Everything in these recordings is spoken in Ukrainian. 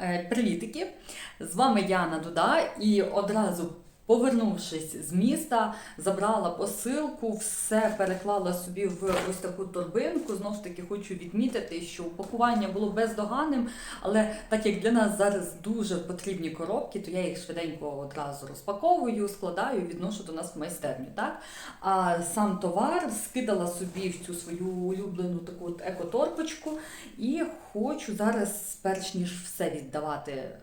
Е, Привітики! З вами Яна Дуда і одразу. Повернувшись з міста, забрала посилку, все переклала собі в ось таку торбинку. Знову ж таки, хочу відмітити, що упакування було бездоганним, але так як для нас зараз дуже потрібні коробки, то я їх швиденько одразу розпаковую, складаю, відношу до нас в майстерню. Так? А сам товар скидала собі в цю свою улюблену таку екоторбочку і хочу зараз, перш ніж все віддавати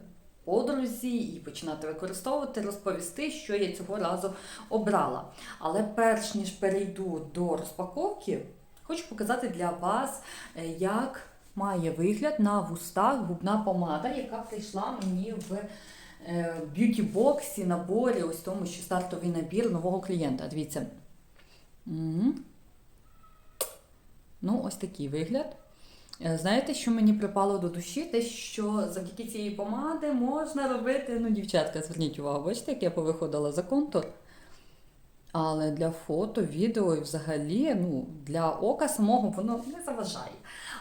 подрузі і починати використовувати, розповісти, що я цього разу обрала. Але перш ніж перейду до розпаковки, хочу показати для вас, е, як має вигляд на вустах губна помада, яка прийшла мені в е, б'юті-боксі, наборі, ось тому, що стартовий набір нового клієнта. Дивіться. Ну, ось такий вигляд. Е, Знаєте, що мені припало до душі? Те, що завдяки цієї помади можна робити. Ну, дівчатка, зверніть увагу, бачите, як я повиходила за контур. Але для фото, відео і взагалі, ну, для ока самого воно не заважає.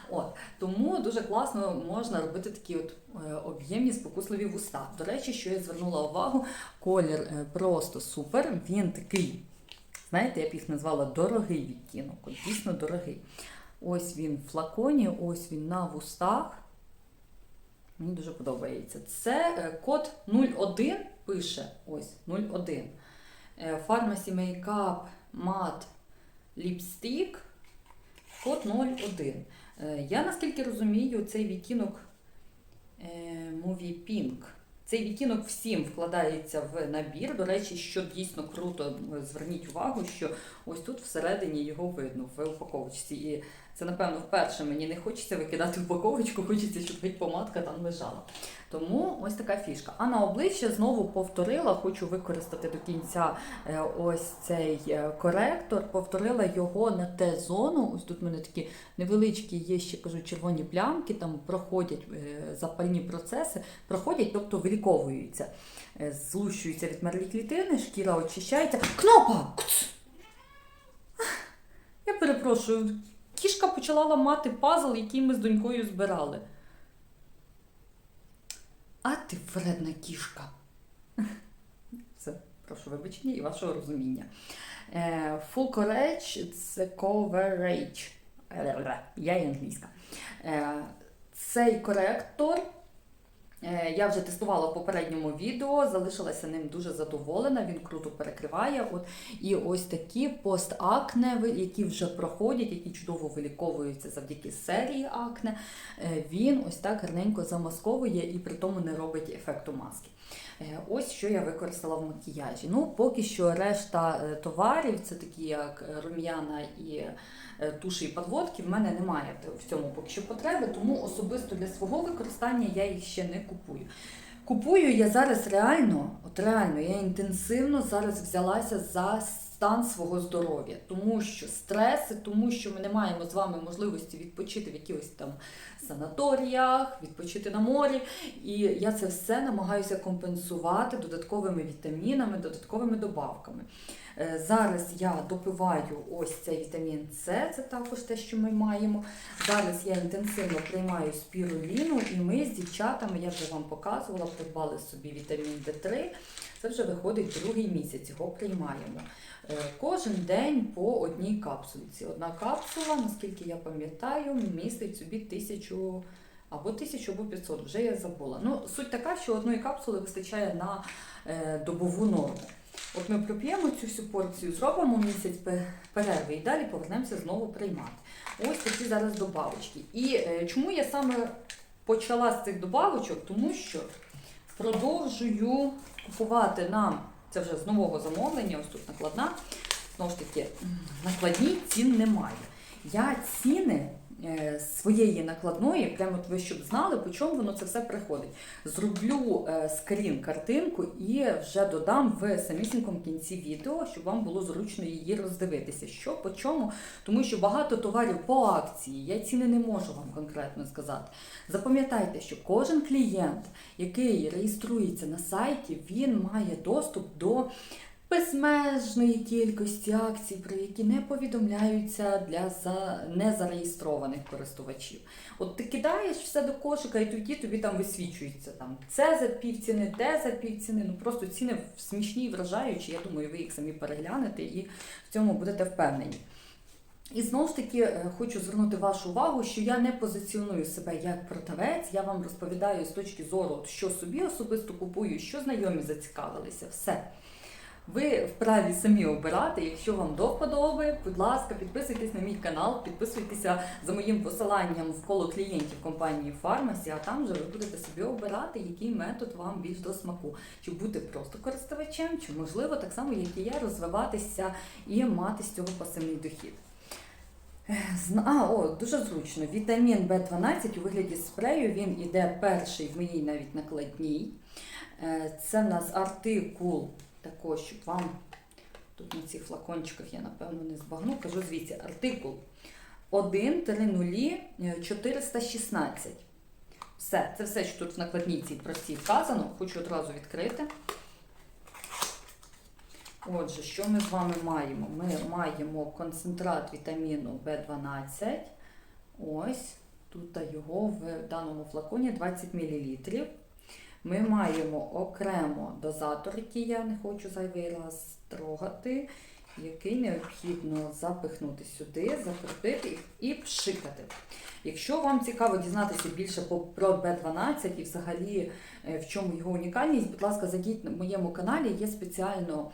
От, тому дуже класно можна робити такі от е, об'ємні спокусливі вуста. До речі, що я звернула увагу, колір е, просто супер. Він такий, знаєте, я б їх назвала дорогий відтінок. Дійсно дорогий. Ось він в флаконі, ось він на вустах. Мені дуже подобається. Це е, код 01 пише. Ось 01. Е, Pharmacy Makeup Matte Lipstick. Код 01. Е, Я наскільки розумію, цей відтінок е, Movie Pink. Цей відтінок всім вкладається в набір. До речі, що дійсно круто, зверніть увагу, що ось тут всередині його видно в упаковочці. І це, напевно, вперше мені не хочеться викидати упаковочку, хочеться, щоб геть помадка там лежала. Тому ось така фішка. А на обличчя знову повторила, хочу використати до кінця е, ось цей е, коректор. Повторила його на Т-зону. Ось тут в мене такі невеличкі є ще кажу, червоні плямки, там проходять е, запальні процеси, проходять, тобто виліковуються. Злущуються відмерлі клітини, шкіра очищається. Кнопа! Я перепрошую, кішка почала ламати пазл, який ми з донькою збирали. А ти вредна кішка. Все, прошу вибачення і вашого розуміння. Е, Full це coverage. Я і англійська. Е, Цей коректор е, я вже тестувала в попередньому відео, залишилася ним дуже задоволена, він круто перекриває. От, і ось такі постакне, які вже проходять, які чудово виліковуються завдяки серії акне. Е, Він ось так гарненько замасковує і при тому не робить ефекту маски. Е, Ось що я використала в макіяжі. Ну, поки що решта е, товарів, це такі як е, рум'яна і туші і подводки, в мене немає в цьому поки що потреби, тому особисто для свого використання я їх ще не купую. Купую я зараз реально, от реально, я інтенсивно зараз взялася за стан свого здоров'я, тому що стреси, тому що ми не маємо з вами можливості відпочити в якихось там санаторіях, відпочити на морі. І я це все намагаюся компенсувати додатковими вітамінами, додатковими добавками. Е, Зараз я допиваю ось цей вітамін С, це також те, що ми маємо. Зараз я інтенсивно приймаю спіруліну, і ми з дівчатами, я вже вам показувала, придбали собі вітамін Д3. Це вже виходить другий місяць, його приймаємо. Е, Кожен день по одній капсулці. Одна капсула, наскільки я пам'ятаю, містить собі тисячу або 1000, або 500, вже я забула. Ну, суть така, що одної капсули вистачає на е, добову норму. От ми проп'ємо цю всю порцію, зробимо місяць перерви і далі повернемося знову приймати. Ось такі зараз добавочки. І е, чому я саме почала з цих добавочок? Тому що продовжую купувати нам, це вже з нового замовлення, ось тут накладна. Знову ж таки, накладні цін немає. Я ціни своєї накладної, прямо ви щоб знали, по чому воно це все приходить. Зроблю е, скрін картинку і вже додам в самісінькому кінці відео, щоб вам було зручно її роздивитися. Що по чому, тому що багато товарів по акції, я ціни не можу вам конкретно сказати. Запам'ятайте, що кожен клієнт, який реєструється на сайті, він має доступ до безмежної кількості акцій, про які не повідомляються для за... незареєстрованих користувачів. От ти кидаєш все до кошика, і тоді тобі там висвічується там це за півціни, те за півціни. Ну просто ціни смішні і вражаючі. Я думаю, ви їх самі переглянете і в цьому будете впевнені. І знову ж таки е, хочу звернути вашу увагу, що я не позиціоную себе як продавець. Я вам розповідаю з точки зору, що собі особисто купую, що знайомі зацікавилися. Все. Ви вправі самі обирати. Якщо вам до вподоби, будь ласка, підписуйтесь на мій канал, підписуйтеся за моїм посиланням в коло клієнтів компанії Фармасі, а там вже ви будете собі обирати, який метод вам більш до смаку. Чи бути просто користувачем, чи можливо так само, як і я, розвиватися і мати з цього пасивний дохід. А, о, дуже зручно. Вітамін В12 у вигляді спрею він іде перший в моїй навіть накладній. Е, Це в нас артикул, також, щоб вам тут на цих флакончиках я напевно не збагну, кажу звідси, артикул 1 416. Все, це все, що тут в накладній цій простій вказано. Хочу одразу відкрити. Отже, що ми з вами маємо? Ми маємо концентрат вітаміну В12. Ось, тут його в даному флаконі 20 мл. Ми маємо окремо дозатор, який я не хочу зайвий раз трогати, який необхідно запихнути сюди, закрутити і пшикати. Якщо вам цікаво дізнатися більше про B12 і взагалі е, в чому його унікальність, будь ласка, зайдіть на моєму каналі, є спеціально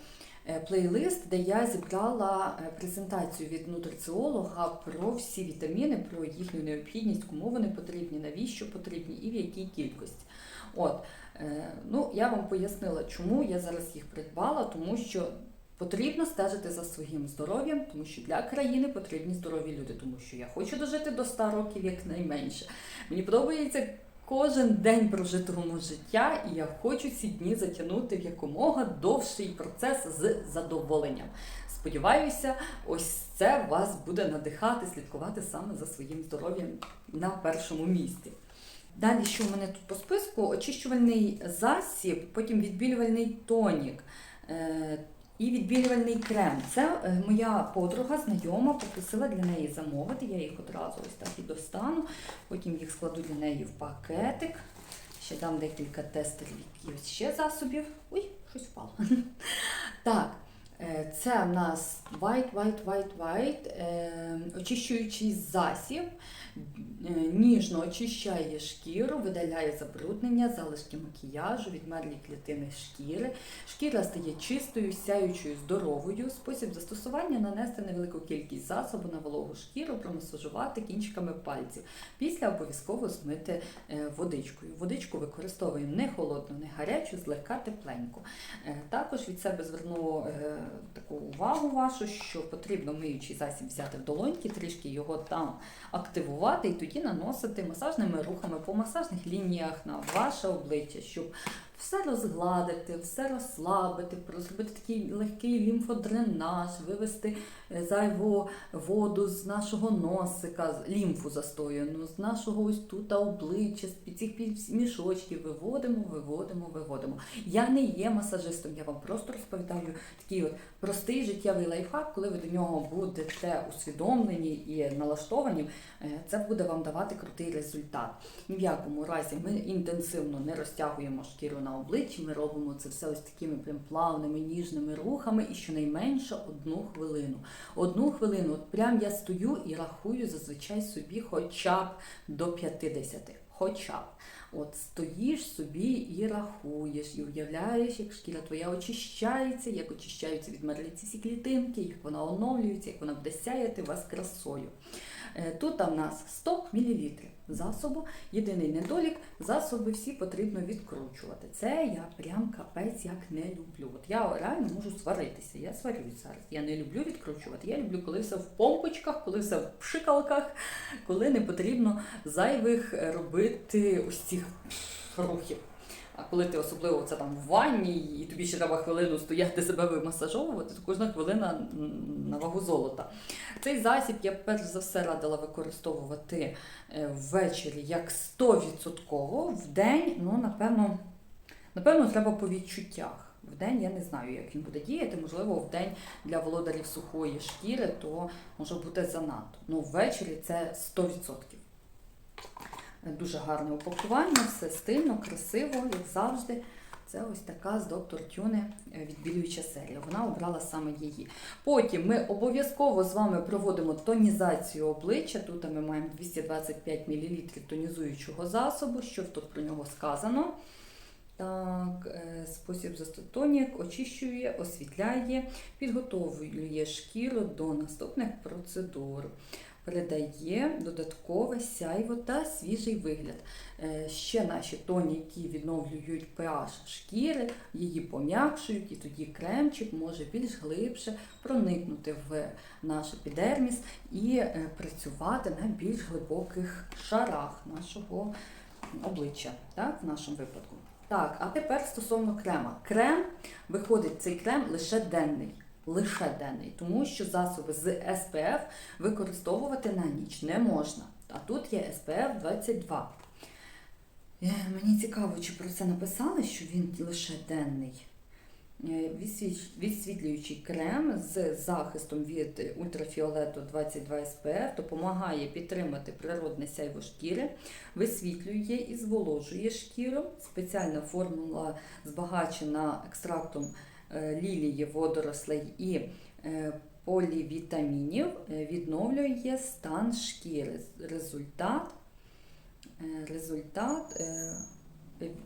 е, плейлист, де я зібрала е, презентацію від нутриціолога про всі вітаміни, про їхню необхідність, кому вони потрібні, навіщо потрібні і в якій кількості. От, е, ну, я вам пояснила, чому я зараз їх придбала, тому що потрібно стежити за своїм здоров'ям, тому що для країни потрібні здорові люди, тому що я хочу дожити до 100 років якнайменше. Мені подобається кожен день прожитого життя, і я хочу ці дні затягнути в якомога довший процес з задоволенням. Сподіваюся, ось це вас буде надихати, слідкувати саме за своїм здоров'ям на першому місці. Далі, що в мене тут по списку? Очищувальний засіб, потім відбілювальний тонік е, і відбілювальний крем. Це е, моя подруга, знайома, попросила для неї замовити. Я їх одразу ось так і достану. Потім їх складу для неї в пакетик. Ще дам декілька тестерів якихось ще засобів. Ой, щось впало. Так, е, це в нас White, White, White, White, очищуючий засіб, ніжно очищає шкіру, видаляє забруднення, залишки макіяжу, відмерлі клітини шкіри. Шкіра стає чистою, сяючою, здоровою. Спосіб застосування нанести невелику кількість засобу на вологу шкіру, промасажувати кінчиками пальців. Після обов'язково змити е, водичкою. Водичку використовуємо не холодну, не гарячу, злегка тепленьку. Е, Також від себе зверну е, таку увагу вашу, що потрібно миючий засіб взяти в долоньки, трішки його там активувати і тоді наносити масажними рухами по масажних лініях на ваше обличчя, щоб все розгладити, все розслабити, зробити такий легкий лімфодренаж, вивести е, зайву воду з нашого носика, лімфу застояну, з нашого ось тут обличчя, з цих мішочків виводимо, виводимо, виводимо. Я не є масажистом, я вам просто розповідаю такий от простий життєвий лайфхак, коли ви до нього будете усвідомлені і налаштовані, е, це буде вам давати крутий результат. Ні в якому разі ми інтенсивно не розтягуємо шкіру на обличчі, ми робимо це все ось такими прям плавними, ніжними рухами і щонайменше одну хвилину. Одну хвилину, от прям я стою і рахую зазвичай собі хоча б до 50. Хоча б. От стоїш собі і рахуєш, і уявляєш, як шкіра твоя очищається, як очищаються відмерлі ці всі клітинки, як вона оновлюється, як вона буде вас красою. Е, Тут в нас 100 мл засобу. Єдиний недолік, засоби всі потрібно відкручувати. Це я прям капець як не люблю. От я реально можу сваритися. Я сварюсь зараз. Я не люблю відкручувати. Я люблю, коли все в помпочках, коли все в пшикалках, коли не потрібно зайвих е, робити ось цих рухів. А коли ти особливо це там в ванні, і тобі ще треба хвилину стояти себе вимасажовувати, то кожна хвилина на вагу золота. Цей засіб я перш за все радила використовувати е, ввечері як 100%, в день, ну, напевно, напевно, треба по відчуттях. В день я не знаю, як він буде діяти. Можливо, в день для володарів сухої шкіри то може бути занадто. Ну, ввечері це 100%. Дуже гарне упакування, все стильно, красиво, як завжди. Це ось така з доктор Тюни е, відбілююча серія. Вона обрала саме її. Потім ми обов'язково з вами проводимо тонізацію обличчя. Тут ми маємо 225 мл тонізуючого засобу. Що тут про нього сказано? Так, е, спосіб застотонік очищує, освітляє, підготовлює шкіру до наступних процедур. Передає додаткове сяйво та свіжий вигляд. Е, Ще наші тоніки відновлюють pH шкіри, її пом'якшують, і тоді кремчик може більш глибше проникнути в наш епідерміс і е, працювати на більш глибоких шарах нашого обличчя, так, в нашому випадку. Так, а тепер стосовно крема. Крем виходить цей крем лише денний. Лише денний, тому що засоби з SPF використовувати на ніч не можна. А тут є SPF 22. Е, Мені цікаво, чи про це написали, що він лише денний. Е, Відсвітлюючий крем з захистом від ультрафіолету 22 SPF допомагає підтримати природне сяйво шкіри, висвітлює і зволожує шкіру. Спеціальна формула збагачена екстрактом лілії водорослей і е, полівітамінів, е, відновлює стан шкіри. Результат, е, результат е,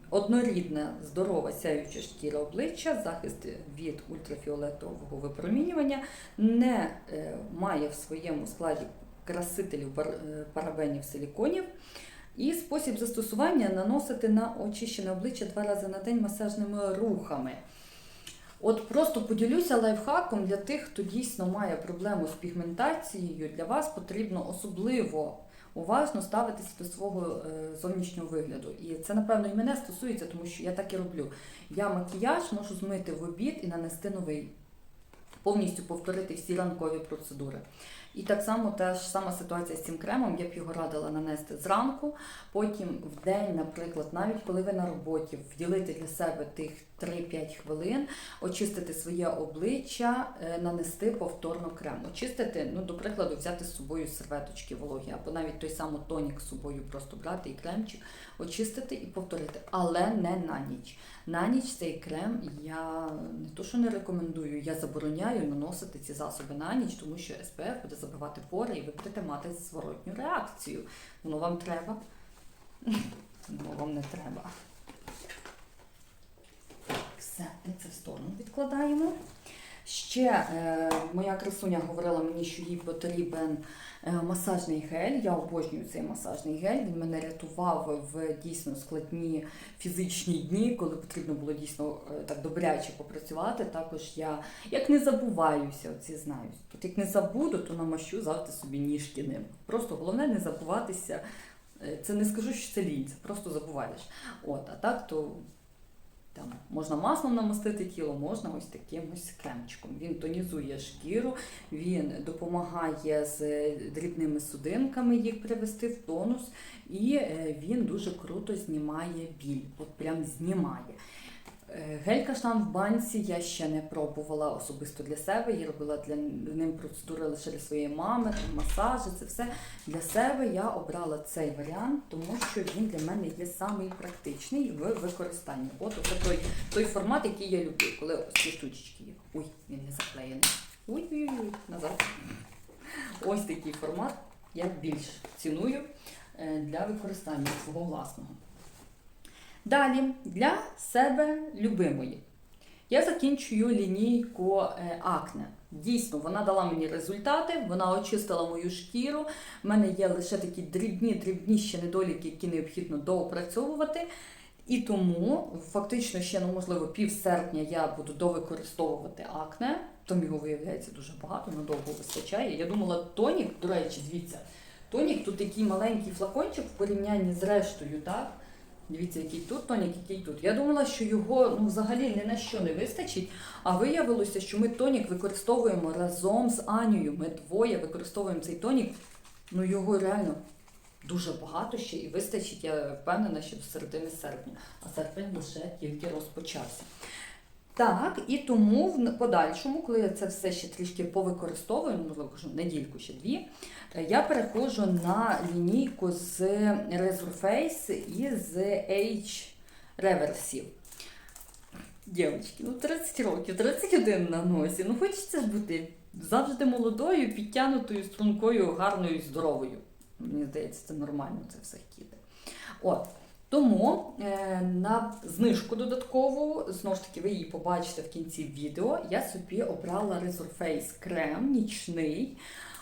однорідна здорова сяюча шкіра обличчя, захист від ультрафіолетового випромінювання, не е, має в своєму складі красителів е, парабенів силіконів. І спосіб застосування наносити на очищене обличчя два рази на день масажними рухами. От просто поділюся лайфхаком для тих, хто дійсно має проблему з пігментацією. Для вас потрібно особливо уважно ставитися до свого е, зовнішнього вигляду. І це, напевно, і мене стосується, тому що я так і роблю. Я макіяж можу змити в обід і нанести новий. Повністю повторити всі ранкові процедури. І так само та ж сама ситуація з цим кремом, я б його радила нанести зранку, потім в день, наприклад, навіть коли ви на роботі, вділити для себе тих 3-5 хвилин, очистити своє обличчя, е, нанести повторно крем. Очистити, ну, до прикладу, взяти з собою серветочки вологі, або навіть той самий тонік з собою просто брати і кремчик, очистити і повторити, але не на ніч. На ніч цей крем я не то, що не рекомендую, я забороняю наносити ці засоби на ніч, тому що СПФ буде забивати пори і ви будете мати зворотню реакцію. Воно вам треба? Воно вам не треба. Все, ми це в сторону відкладаємо. Ще е, моя красуня говорила мені, що їй потрібен е, масажний гель. Я обожнюю цей масажний гель. Він мене рятував в дійсно складні фізичні дні, коли потрібно було дійсно е, так добряче попрацювати. Також я як не забуваюся, оці знаюсь. От як не забуду, то намащу завжди собі ніжки ним. Просто головне не забуватися. Це не скажу, що це лінь, це просто забуваєш. От, а так то там можна маслом намастити тіло, можна ось таким ось кремчиком. Він тонізує шкіру, він допомагає з дрібними судинками їх привести в тонус, і е, він дуже круто знімає біль. От прям знімає. Е, Гель каштан в банці я ще не пробувала особисто для себе. Я робила для ним процедури лише для своєї мами, масажі, це все для себе. Я обрала цей варіант, тому що він для мене є самий практичний в використанні. От це той, той формат, який я люблю, коли ось ці штучечки є. Ой, він не заклеєний. Ой-ой-ой, назад. Ось такий формат я більш ціную е, для використання свого власного. Далі для себе любимої. Я закінчую лінійку е, акне. Дійсно, вона дала мені результати, вона очистила мою шкіру. В мене є лише такі дрібні, дрібні ще недоліки, які необхідно доопрацьовувати. І тому фактично ще, ну, можливо, пів серпня я буду довикористовувати акне. Там його виявляється дуже багато, надовго вистачає. Я думала, тонік, до речі, дивіться, тонік тут такий маленький флакончик в порівнянні з рештою, так? Дивіться, який тут тонік, який тут. Я думала, що його ну, взагалі ні на що не вистачить, а виявилося, що ми тонік використовуємо разом з Анією. Ми двоє використовуємо цей тонік. Ну його реально дуже багато ще і вистачить, я впевнена, що до середини серпня. А серпень лише тільки розпочався. Так, і тому в подальшому, коли я це все ще трішки повикористовую, ну, кажу, недільку ще дві, е, я переходжу на лінійку з Resurface і з H реверсів. Дівчатки, ну 30 років, 31 на носі. Ну хочеться ж бути завжди молодою, підтянутою, стрункою, гарною здоровою. Мені здається, це нормально це все хотіти. От. Тому е, на знижку додаткову, знову ж таки, ви її побачите в кінці відео. Я собі обрала Resurface крем нічний.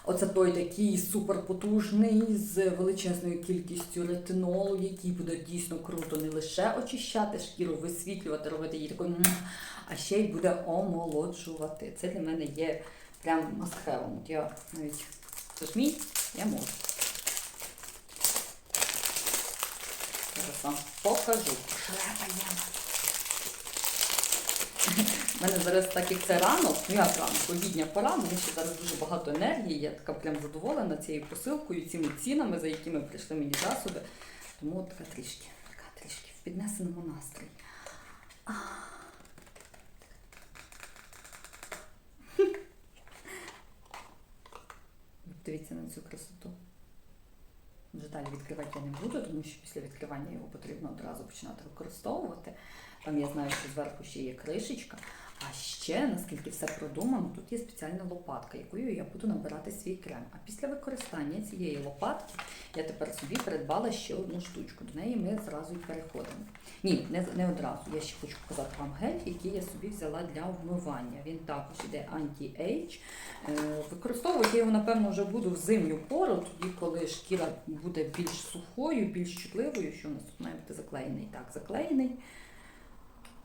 Оце той такий суперпотужний з величезною кількістю ретинолу, який буде дійсно круто не лише очищати шкіру, висвітлювати, робити її такою, а ще й буде омолоджувати. Це для мене є прям мастхевом. Я навіть це я можу. Зараз вам покажу. Шлепаємо. У мене зараз так як це ранок, ну як ранок, обідня пора, мені ще зараз дуже багато енергії, я така прям задоволена цією посилкою, цими цінами, за якими прийшли мені засоби. Тому от така трішки, така трішки в піднесеному настрої. Дивіться на цю красоту. Вже далі відкривати я не буду, тому що після відкривання його потрібно одразу починати використовувати. Там я знаю, що зверху ще є кришечка. А ще, наскільки все продумано, тут є спеціальна лопатка, якою я буду набирати свій крем. А після використання цієї лопатки я тепер собі придбала ще одну штучку. До неї ми зразу й переходимо. Ні, не, не одразу. Я ще хочу показати вам гель, який я собі взяла для вмивання. Він також іде анті-ейдж. Е, Використовувати я його, напевно, вже буду в зимню пору, тоді, коли шкіра буде більш сухою, більш чутливою, що у нас тут має бути заклеєний. Так, заклеєний.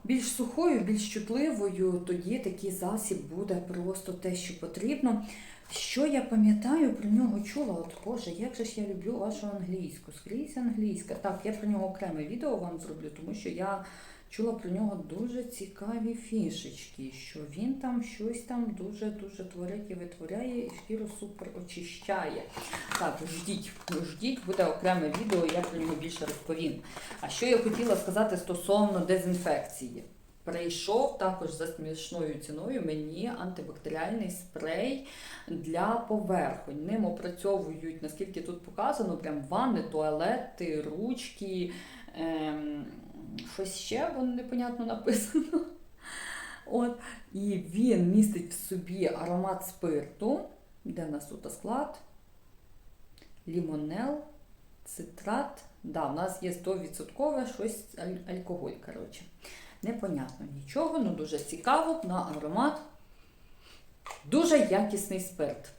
Більш сухою, більш чутливою, тоді такий засіб буде просто те, що потрібно. Що я пам'ятаю про нього чула? От Боже, як же ж я люблю вашу англійську, скрізь англійська. Так, я про нього окреме відео вам зроблю, тому що я чула про нього дуже цікаві фішечки, що він там щось там дуже-дуже творить і витворяє, і шкіру супер очищає. Так, ждіть, ждіть, буде окреме відео, я про нього більше розповім. А що я хотіла сказати стосовно дезінфекції? Прийшов також за смішною ціною мені антибактеріальний спрей для поверхонь. Ним опрацьовують, наскільки тут показано, прям ванни, туалети, ручки, ем, щось ще воно непонятно написано. От. І він містить в собі аромат спирту. Де в нас тут склад? Лімонел, цитрат. Да, у нас є 100% щось аль- алкоголь. коротше. Непонятно нічого, ну дуже цікаво на аромат. Дуже якісний спирт.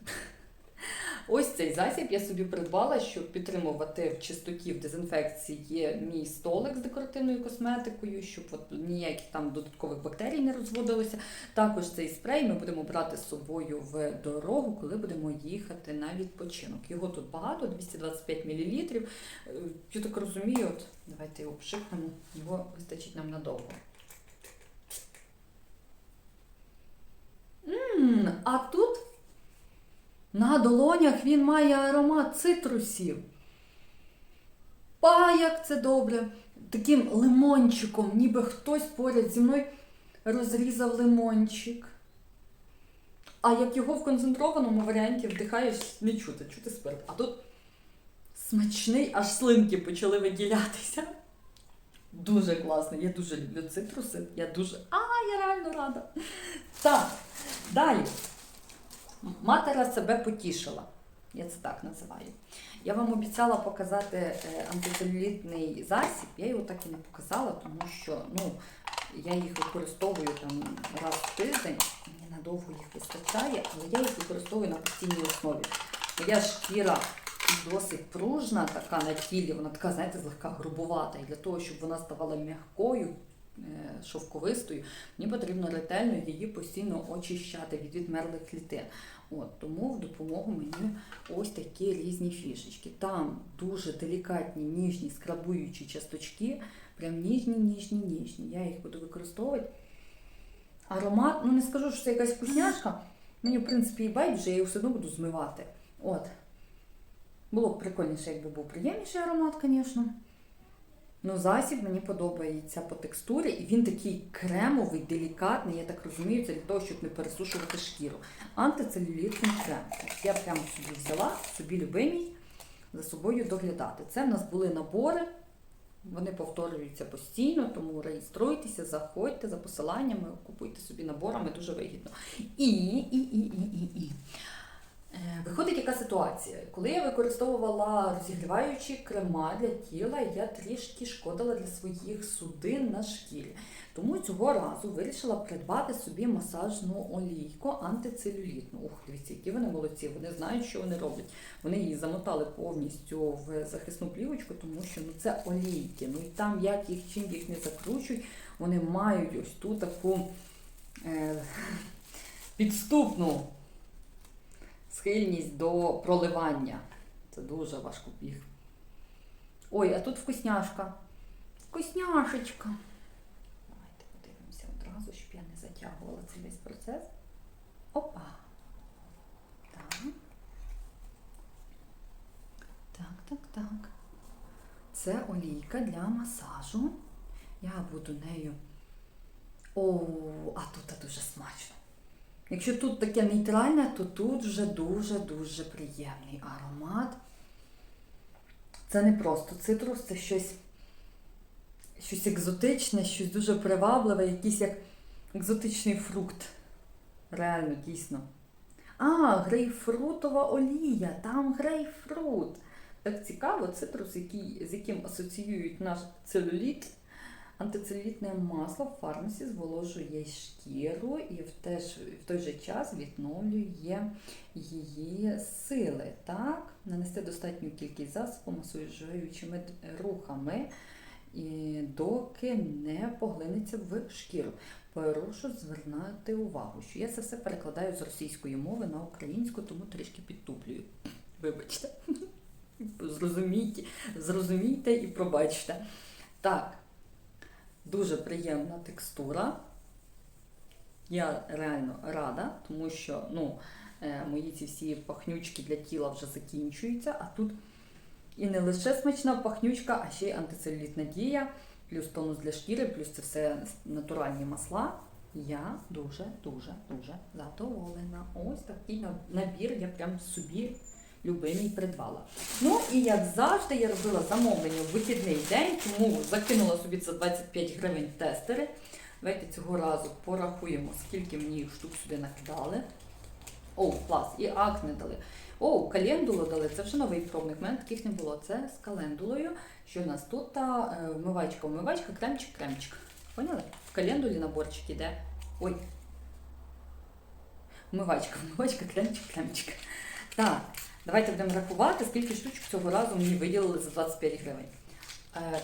Ось цей засіб я собі придбала, щоб підтримувати в чистоті в дезінфекції мій столик з декоративною косметикою, щоб от ніяких там додаткових бактерій не розводилося. Також цей спрей ми будемо брати з собою в дорогу, коли будемо їхати на відпочинок. Його тут багато, 225 мл. Е, Я так розумію, от давайте його пшикнемо, його вистачить нам надовго. А тут на долонях він має аромат цитрусів. Па, як це добре! Таким лимончиком, ніби хтось поряд зі мною розрізав лимончик. А як його в концентрованому варіанті вдихаєш, не чути, чути спирт. А тут смачний, аж слинки почали виділятися. Дуже класно, я дуже люблю цитруси. Я дуже. А, я реально рада. Так, далі. Матера себе потішила. Я це так називаю. Я вам обіцяла показати е, антицелюлітний засіб, я його так і не показала, тому що ну, я їх використовую там раз в тиждень, мені надовго їх вистачає, але я їх використовую на постійній основі. Моя шкіра досить пружна, така на тілі, вона така, знаєте, злегка грубувата. І для того, щоб вона ставала м'якою, шовковистою, мені потрібно ретельно її постійно очищати від відмерлих клітин. От, тому в допомогу мені ось такі різні фішечки. Там дуже делікатні, ніжні, скрабуючі часточки, прям ніжні, ніжні, ніжні. Я їх буду використовувати. Аромат, ну не скажу, що це якась вкусняшка. Мені, в принципі, і байдуже, я її все одно буду змивати. От. Було б прикольніше, якби був приємніший аромат, звісно. Ну, засіб мені подобається по текстурі, і він такий кремовий, делікатний, я так розумію, це для того, щоб не пересушувати шкіру. Антицелюлітний крем. Я прямо собі взяла, собі любимий, за собою доглядати. Це в нас були набори, вони повторюються постійно, тому реєструйтеся, заходьте за посиланнями, купуйте собі наборами, дуже вигідно. І, і, і, і, і, і. Е, Виходить яка ситуація? Коли я використовувала розігріваючі крема для тіла, я трішки шкодила для своїх судин на шкірі. Тому цього разу вирішила придбати собі масажну олійку антицелюлітну. Ух, дивіться, які вони молодці, вони знають, що вони роблять. Вони її замотали повністю в захисну плівочку, тому що ну, це олійки. Ну і там як їх чим їх не закручують, вони мають ось ту таку е, підступну схильність до проливання. Це дуже важко біг. Ой, а тут вкусняшка. Вкусняшечка. Давайте подивимося одразу, щоб я не затягувала цей весь процес. Опа. Так. Так, так, так. Це олійка для масажу. Я буду нею. О, а тут дуже смачно. Якщо тут таке нейтральне, то тут вже дуже-дуже приємний аромат. Це не просто цитрус, це щось, щось екзотичне, щось дуже привабливе, якийсь як екзотичний фрукт. Реально, дійсно. А, грейпфрутова олія, там грейпфрут. Так цікаво, цитрус, який, з яким асоціюють наш целюліт. Антицелюлітне масло в фармасі зволожує шкіру і в, теж, в той же час відновлює її сили. Так? Нанести достатню кількість засобу масажуючими рухами, і доки не поглинеться в шкіру. Прошу звернути увагу, що я це все перекладаю з російської мови на українську, тому трішки підтуплюю. Вибачте. Зрозумійте, зрозумійте і пробачте. Так. Дуже приємна текстура. Я реально рада, тому що ну, е, мої ці всі пахнючки для тіла вже закінчуються, а тут і не лише смачна пахнючка, а ще й антицелюлітна дія, плюс тонус для шкіри, плюс це все натуральні масла. Я дуже, дуже, дуже задоволена. Ось такий набір я прям собі любимий придбала. Ну і як завжди, я робила замовлення в вихідний день, тому закинула собі за 25 гривень тестери. Давайте цього разу порахуємо, скільки мені їх штук сюди накидали. О, клас, і акне дали. О, календулу дали. Це вже новий пробник. У мене таких не було. Це з календулою. Що в нас тут? Та, е, вмивачка, вмивачка, кремчик, кремчик. Поняли? В календулі наборчик іде. Ой. Вмивачка, вмивачка, кремчик, кремчик. Так, давайте будемо рахувати, скільки штучок цього разу мені виділили за 25 гривень. Е,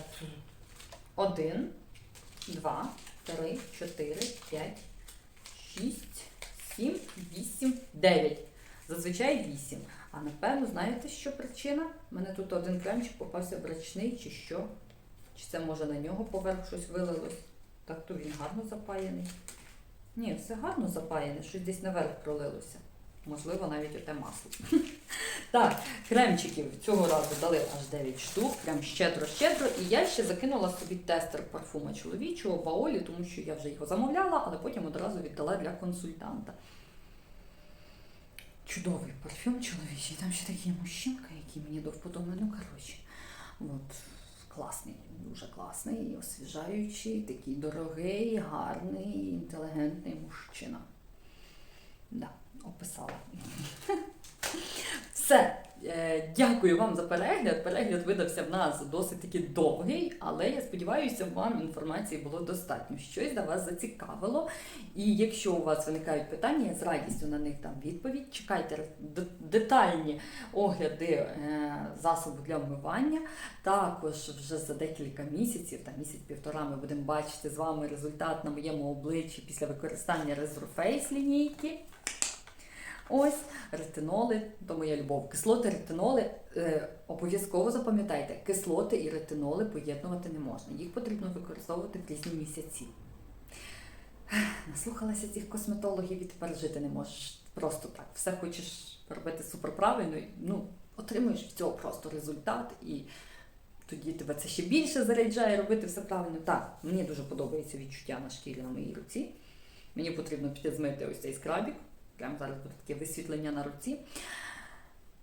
Один, два, три, чотири, п'ять, шість, сім, вісім, дев'ять. Зазвичай вісім. А напевно, знаєте, що причина? У мене тут один кремчик попався брачний, чи що? Чи це може на нього поверх щось вилилось? Так то він гарно запаяний. Ні, все гарно запаяне, щось десь наверх пролилося. Можливо, навіть оте масло. Так, кремчиків цього разу дали аж 9 штук, прям щедро-щедро. І я ще закинула собі тестер парфума чоловічого Баолі, тому що я вже його замовляла, але потім одразу віддала для консультанта. Чудовий парфюм чоловічий. Там ще такий мужчинка, який мені до вподоби. Ну, коротше, от, класний, дуже класний, освіжаючий, такий дорогий, гарний, інтелігентний мужчина. Да, описала. Все. Е, Дякую вам за перегляд. Перегляд видався в нас досить таки довгий, але я сподіваюся, вам інформації було достатньо. Щось для вас зацікавило. І якщо у вас виникають питання, я з радістю на них дам відповідь. Чекайте детальні огляди е, засобу для вмивання. Також вже за декілька місяців, та місяць-півтора, ми будемо бачити з вами результат на моєму обличчі після використання Resurface лінійки. Ось ретиноли, то моя любов. Кислоти, ретиноли. Е, обов'язково запам'ятайте, кислоти і ретиноли поєднувати не можна. Їх потрібно використовувати в різні місяці. Наслухалася цих косметологів і тепер жити не можеш. Просто так. Все хочеш робити суперправильно, ну, отримуєш від цього просто результат і тоді тебе це ще більше заряджає робити все правильно. Так, мені дуже подобається відчуття на шкірі на моїй руці. Мені потрібно піти змити ось цей скрабік. Прямо зараз буде таке висвітлення на руці.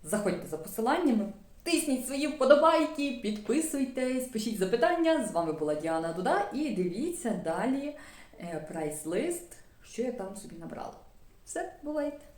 Заходьте за посиланнями, тисніть свої вподобайки, підписуйтесь, пишіть запитання. З вами була Діана Дуда і дивіться далі е, прайс-лист, що я там собі набрала. Все, бувайте!